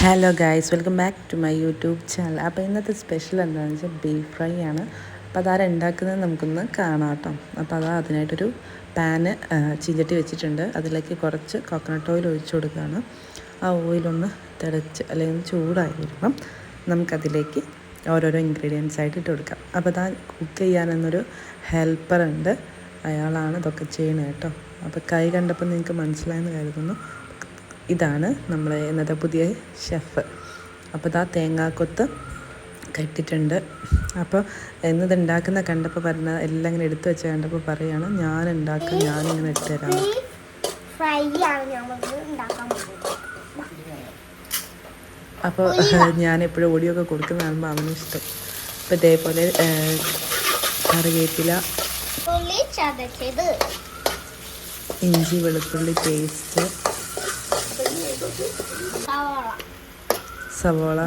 Hello guys welcome back to my YouTube channel അപ്പോൾ ഇന്നത്തെ special എന്താണെന്ന് വെച്ചാൽ ബീഫ് ഫ്രൈ ആണ്. അപ്പോൾ അതാരാ ഉണ്ടാക്കുന്നത് നമുക്കൊന്ന് കാണാം കേട്ടോ അപ്പോൾ അതാ അതിനായിട്ടൊരു പാന് ചീഞ്ചട്ടി വെച്ചിട്ടുണ്ട്. അതിലേക്ക് കുറച്ച് കോക്കനട്ട് ഓയിൽ ഒഴിച്ചു കൊടുക്കുകയാണ്. ആ ഓയിലൊന്ന് തിളച്ച് അല്ലെങ്കിൽ ചൂടായി വരുമ്പം നമുക്കതിലേക്ക് ഓരോരോ ഇൻഗ്രീഡിയൻസ് ആയിട്ട് ഇട്ട് കൊടുക്കാം. അപ്പോൾ അതാ കുക്ക് ചെയ്യാനെന്നൊരു ഹെൽപ്പർ ഉണ്ട്. അയാളാണ് ഇതൊക്കെ ചെയ്യണേ കേട്ടോ അപ്പോൾ കൈ കണ്ടപ്പോൾ നിങ്ങൾക്ക് മനസ്സിലായെന്ന് കരുതുന്നു. ഇതാണ് നമ്മളെ ഇന്നത്തെ പുതിയ ഷെഫ് അപ്പോൾ ഇതാ തേങ്ങാക്കൊത്ത് കെട്ടിട്ടുണ്ട്. അപ്പോൾ എന്നത് ഉണ്ടാക്കുന്ന കണ്ടപ്പോൾ പറഞ്ഞ എല്ലാം ഇങ്ങനെ എടുത്തു വെച്ച് കണ്ടപ്പോൾ പറയാണ് ഞാൻ ഉണ്ടാക്കുക ഞാനിങ്ങനെ ഇട്ട് തരാം. അപ്പോൾ ഞാൻ എപ്പോഴും ഓടിയൊക്കെ കൊടുക്കുന്ന കാണുമ്പോൾ അവനും ഇഷ്ടം. അപ്പോൾ ഇതേപോലെ കറിവേപ്പില ഇഞ്ചി വെളുത്തുള്ളി പേസ്റ്റ് സവാള.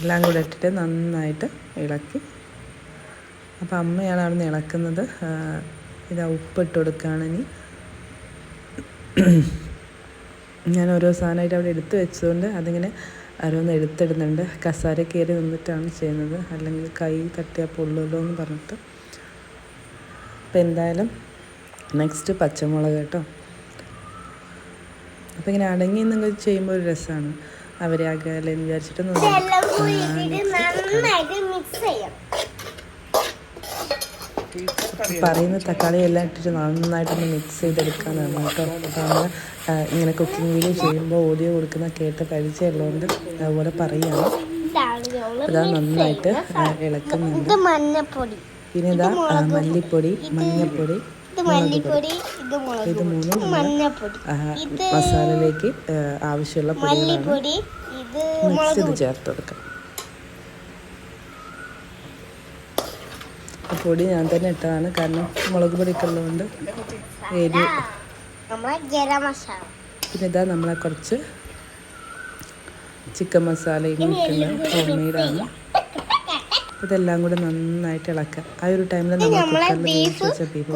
എല്ലാം കൂടെ ഇട്ടിട്ട് നന്നായിട്ട് ഇളക്കി. അപ്പോൾ അമ്മയാണ് അവിടെ നിന്ന് ഇളക്കുന്നത് ഇതാ ഉപ്പിട്ട് കൊടുക്കുകയാണ് ഇനി. ഞാൻ ഓരോ സാധനമായിട്ട് അവിടെ എടുത്തു വെച്ചതുകൊണ്ട് അതിങ്ങനെ ഓരോന്ന് എടുത്തിടുന്നുണ്ട്. കസാര കയറി നിന്നിട്ടാണ് ചെയ്യുന്നത്. അല്ലെങ്കിൽ കൈ തട്ടിയാൽ പൊള്ളുമല്ലോ എന്ന് പറഞ്ഞിട്ട്. അപ്പോൾ എന്തായാലും നെക്സ്റ്റ് പച്ചമുളക് കേട്ടോ. അപ്പോൾ ഇങ്ങനെ അടങ്ങി നിങ്ങൾ ചെയ്യുമ്പോൾ ഒരു രസമാണ് അവരെ ആകെ വിചാരിച്ചിട്ട് പറയുന്ന തക്കാളി എല്ലാം ഇട്ടിട്ട് നന്നായിട്ടൊന്ന് മിക്സ് ചെയ്തെടുക്കാനാണ് കേട്ടോ. നമ്മൾ ഇങ്ങനെ കുക്കിംഗ് വീഡിയോ ചെയ്യുമ്പോൾ ഓഡിയോ കൊടുക്കുന്ന കേട്ട് കഴിച്ചുള്ളതുകൊണ്ട് അതുപോലെ പറയുകയാണ് അതാ നന്നായിട്ട് ഇളക്കുന്നുണ്ട്. പിന്നെ ഇതാ മല്ലിപ്പൊടി മഞ്ഞൾപ്പൊടി ഇത് മല്ലിപ്പൊടി ഇത് മൂന്നും മഞ്ഞപ്പൊടി. ഇത് മസാലയിലേക്ക് ആവശ്യമുള്ള പൊടികളാണ്. മല്ലിപ്പൊടി ഇത് മിക്സ് ഇത് ചെയ്ത് പൊടി. ചേർത്ത് കൊടുക്കാം. ആ പൊടി ഞാൻ തന്നെ ഇട്ടതാണ്. കാരണം മുളക് പൊടിയൊക്കെ ഉള്ളതുകൊണ്ട് എരി നമ്മളെ ഗരം മസാല. പിന്നെ ഇതാ നമ്മളെ കുറച്ച് ചിക്കൻ മസാലയും ഇട്ടുണ്ട് ഹോം മെയ്ഡാണ് ഇതെല്ലാം കൂടെ നന്നായിട്ട് ഇളക്കുക. ആ ഒരു ടൈമിൽ നമ്മൾ ബീഫ്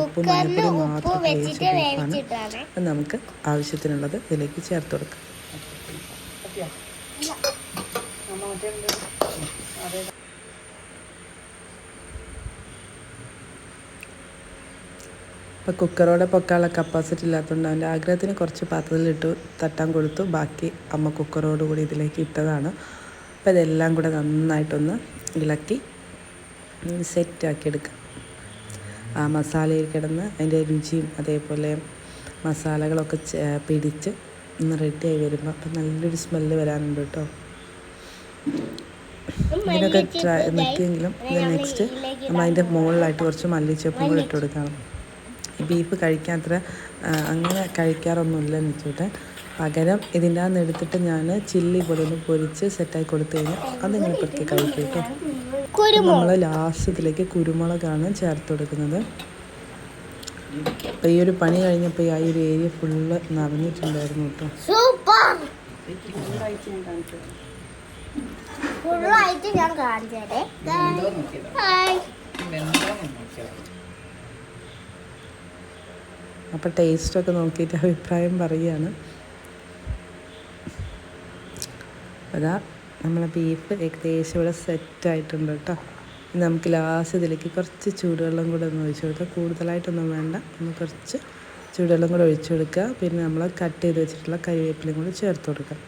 ഉപ്പും മഞ്ഞപ്പൊടി മാത്രം വേവിച്ച ബീഫാണ്. നമുക്ക് ആവശ്യത്തിനുള്ളത് ഇതിലേക്ക് ചേർത്ത് കൊടുക്കാം. ഇപ്പോൾ കുക്കറോടെ പൊക്കാനുള്ള കപ്പാസിറ്റി ഇല്ലാത്തതുകൊണ്ട് അവന്റെ ആഗ്രഹത്തിന് കുറച്ച് പാത്രത്തിലിട്ട് തട്ടാൻ കൊടുത്തു. ബാക്കി അമ്മ കുക്കറോടുകൂടി ഇതിലേക്ക് ഇട്ടതാണ്. അപ്പോൾ ഇതെല്ലാം കൂടെ നന്നായിട്ടൊന്ന് ഇളക്കി സെറ്റാക്കി എടുക്കാം. ആ മസാലയിൽ കിടന്ന് അതിന്റെ രുചിയും അതേപോലെ മസാലകളൊക്കെ പിടിച്ച് ഒന്ന് റെഡിയായി വരുമ്പോൾ അപ്പം നല്ലൊരു സ്മെല്ല് വരാനുണ്ട് കേട്ടോ. ഇതിനൊക്കെ ട്രൈ നിൽക്കുമെങ്കിലും നെക്സ്റ്റ് നമ്മൾ അതിന്റെ മുകളിലായിട്ട് കുറച്ച് മല്ലിച്ചപ്പും കൂടെ ഇട്ട് കൊടുക്കണം. ബീഫ് കഴിക്കാൻ അത്ര ആ, അങ്ങനെ കഴിക്കാറൊന്നുമില്ല നിൽക്കട്ടെ പകരം ഇതിന്റെ അകത്ത് എടുത്തിട്ട് ഞാൻ ചില്ലി പോലെ ഒന്ന് പൊരിച്ച് സെറ്റായി കൊടുത്തു കഴിഞ്ഞാൽ അതിങ്ങനെ പെറുക്കി കഴിക്കും കേട്ടോ. കുരുമുളക്. നമ്മൾ ലാസ്റ്റ് ഇതിലേക്ക് കുരുമുളകാണ് ചേർത്ത് കൊടുക്കുന്നത്. അപ്പോൾ ഈ ഒരു പണി കഴിഞ്ഞപ്പോൾ ആ ഒരു ഏരിയ ഫുള്ള് നിറഞ്ഞിട്ടുണ്ടായിരുന്നു കേട്ടോ. സൂപ്പർ ഫുള്ളായിട്ട് ഞാൻ കാണിച്ചതേ ഹായ് അപ്പോൾ ടേസ്റ്റൊക്കെ നോക്കിയിട്ട് അഭിപ്രായം പറയുകയാണ്. അതാ നമ്മളെ ബീഫ് ഏകദേശം ഇവിടെ സെറ്റായിട്ടുണ്ട് കേട്ടോ. നമുക്ക് ലാസ്റ്റ് ഇതിലേക്ക് കുറച്ച് ചൂടുവെള്ളം കൂടെ ഒന്ന് ഒഴിച്ചു കൊടുക്കുക കൂടുതലായിട്ടൊന്നും വേണ്ട. ഒന്ന് കുറച്ച് ചൂടുവെള്ളം കൂടെ ഒഴിച്ചു കൊടുക്കുക പിന്നെ നമ്മൾ കട്ട് ചെയ്ത് വെച്ചിട്ടുള്ള കരിവേപ്പിലും കൂടി ചേർത്ത് കൊടുക്കാം.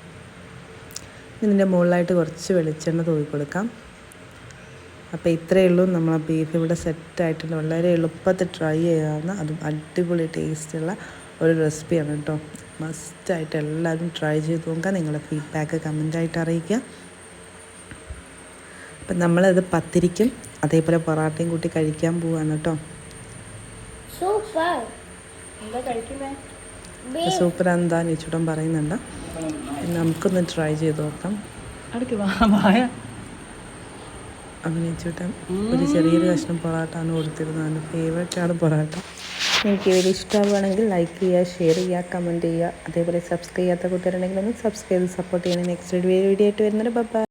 ഇതിന്റെ മുകളിലായിട്ട് കുറച്ച് വെളിച്ചെണ്ണ തൂക്കി കൊടുക്കാം. അപ്പോൾ ഇത്രയേ ഉള്ളൂ. നമ്മളെ ബീഫ് ഇവിടെ സെറ്റായിട്ടുണ്ട് വളരെ എളുപ്പത്തിൽ ട്രൈ ചെയ്യാവുന്ന അതും അടിപൊളി ടേസ്റ്റുള്ള ഒരു റെസിപ്പിയാണ് കേട്ടോ. മസ്റ്റായിട്ട് എല്ലാവരും ട്രൈ ചെയ്ത് നോക്കുക. നിങ്ങളുടെ ഫീഡ്ബാക്ക് കമന്റായിട്ട് അറിയിക്കുക. അപ്പം നമ്മളത് പത്തിരിക്കും. അതേപോലെ പൊറാട്ടയും കൂട്ടി കഴിക്കാൻ പോവാണ് കേട്ടോ. സൂപ്പർ സൂപ്പർ എന്താ നിച്ചൂടം പറയുന്നുണ്ട്. നമുക്കൊന്ന് ട്രൈ ചെയ്ത് നോക്കാം. അഭിനയിച്ചൂട്ടൻ ഒരു ചെറിയൊരു കഷ്ണം പൊറാട്ടാണ് കൊടുത്തിരുന്നത്. എന്റെ ഫേവറേറ്റ് ആണ് പൊറാട്ട. എനിക്ക് ഇതിൽ ഇഷ്ടമാവുകയാണെങ്കിൽ ലൈക്ക് ചെയ്യുക ഷെയർ ചെയ്യുക കമന്റ് ചെയ്യുക. അതേപോലെ സബ്സ്ക്രൈബ് ചെയ്യാത്ത കൂട്ടുകാരുണ്ടെങ്കിൽ ഒന്ന് സബ്സ്ക്രൈബ് സപ്പോർട്ട് ചെയ്യണം. നെക്സ്റ്റ് വീഡിയോ ആയിട്ട് വരുന്നത് ബൈ